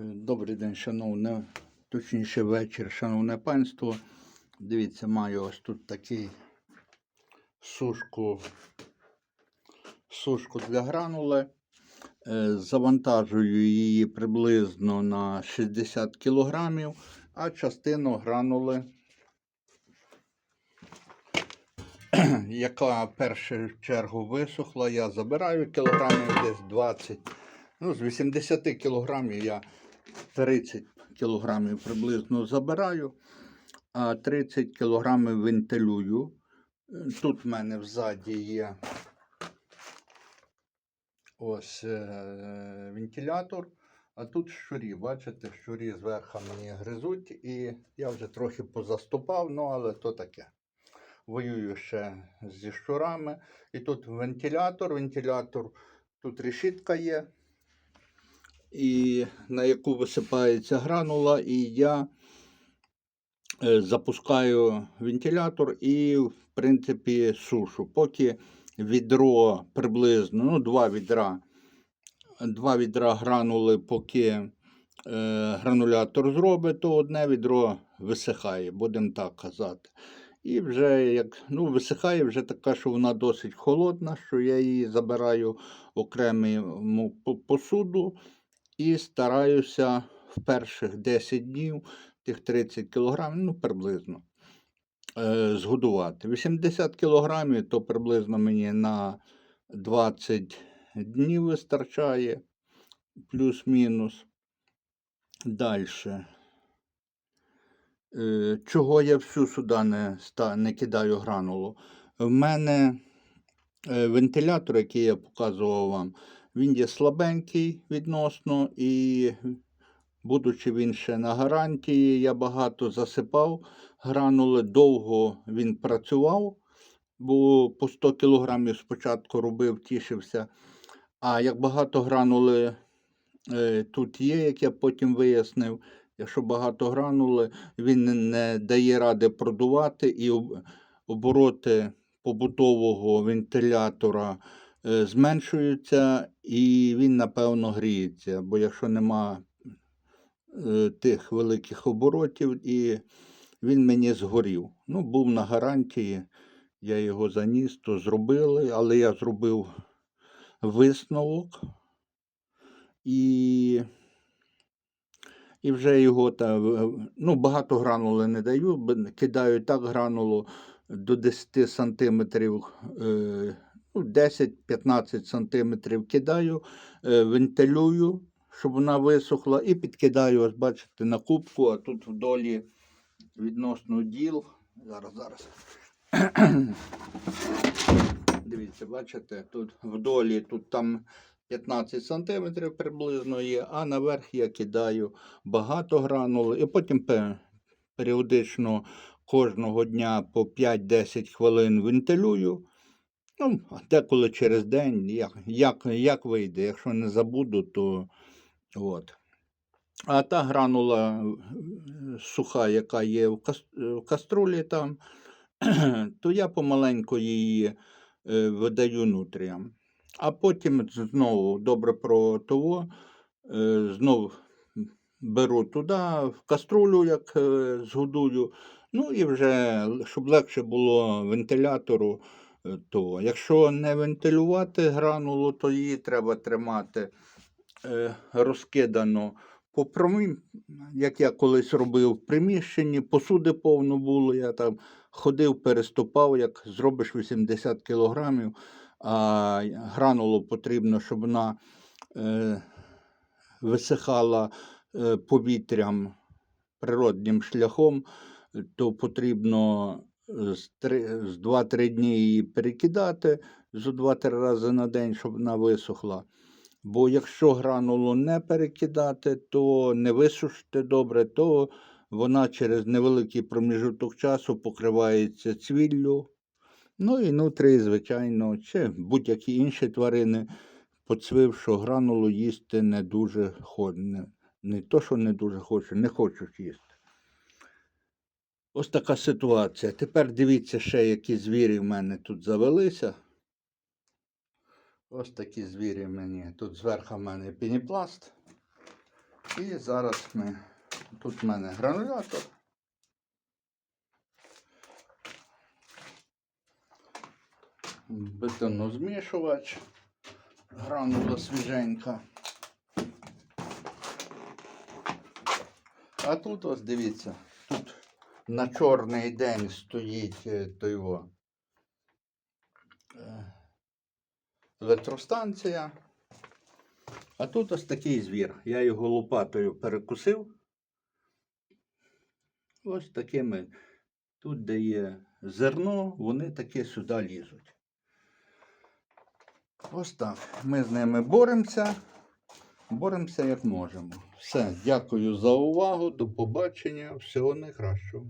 Добрий день, шановне, точніше вечір, шановне панство. Дивіться, маю ось тут такий сушку, сушку для гранули. Е, Завантажую її приблизно на 60 кг, а частину гранули, яка в першу чергу висохла, я забираю кілограмів десь 20. Ну, з 80 кілограмів я 30 кілограмів приблизно забираю, а 30 кілограмів вентилюю. Тут в мене взаді є ось е, вентилятор, а тут щурі. Бачите, щурі зверху мені гризуть, і я вже трохи позаступав, ну але то таке. Воюю ще зі щурами. І тут вентилятор, вентилятор, тут решітка є і на яку висипається гранула, і я е, запускаю вентилятор і, в принципі, сушу. Поки відро приблизно, ну, два відра, два відра гранули, поки е, гранулятор зробить, то одне відро висихає, будемо так казати. І вже як ну, висихає вже така, що вона досить холодна, що я її забираю окрему посуду і стараюся в перших 10 днів тих 30 кг, ну приблизно, е, згодувати. 80 кг то приблизно мені на 20 днів вистачає, плюс-мінус. Далі. Е, Чого я всю сюди не, не кидаю гранулу? В мене е, вентилятор, який я показував вам, він є слабенький відносно, і, будучи він ще на гарантії, я багато засипав гранули, довго він працював, бо по 100 кг спочатку робив, тішився. А як багато гранули е, тут є, як я потім вияснив, якщо багато гранули, він не, дає ради продувати і обороти побутового вентилятора е, зменшуються, і він, напевно, гріється. Бо якщо нема е, тих великих оборотів, і він мені згорів. Ну, був на гарантії, я його заніс, то зробили, але я зробив висновок. І, і вже його та, в- ну, багато гранули не даю, кидаю так гранулу до 10 сантиметрів, е, 10-15 сантиметрів кидаю, е, вентилюю, щоб вона висохла, і підкидаю, ось бачите, на кубку, а тут вдолі відносно діл. Зараз, зараз. Дивіться, бачите, тут вдолі, тут там 15 сантиметрів приблизно є, а наверх я кидаю багато гранул, і потім періодично кожного дня по 5-10 хвилин вентилюю. Ну, деколи через день, як, як, як вийде. Якщо не забуду, то от. А та гранула е, суха, яка є в, кас- в каструлі там, то я помаленьку її е, видаю нутріям. А потім знову добре про того, е, знов беру туди, в каструлю, як згодую. Ну і вже, щоб легше було вентилятору, то якщо не вентилювати гранулу, то її треба тримати е, розкидано по промі, як я колись робив в приміщенні, посуди повно було, я там ходив, переступав, як зробиш 80 кілограмів, а гранулу потрібно, щоб вона е, висихала е, повітрям природнім шляхом, е, то потрібно е, з, три, 2-3 дні її перекидати зо 2-3 рази на день, щоб вона висохла. Бо якщо гранулу не перекидати, то не висушити добре, то вона через невеликий проміжуток часу покривається цвіллю. Ну і нутрії, звичайно, чи будь-які інші тварини, поцвив, що гранулу їсти не дуже. Не, не то, що не дуже хочуть, не хочуть їсти. Ось така ситуація. Тепер дивіться ще, які звірі в мене тут завелися. Ось такі звірі в мені. Тут зверху в мене пініпласт. І зараз ми. Тут в мене гранулятор. Бетонозмішувач. Гранула свіженька. А тут ось дивіться, тут на чорний день стоїть е, той во, е, електростанція. А тут ось такий звір. Я його лопатою перекусив. Ось такими. Тут, де є зерно, вони таки сюди лізуть. Ось так. Ми з ними боремося. Боремося як можемо. Все, дякую за увагу. До побачення. Всього найкращого.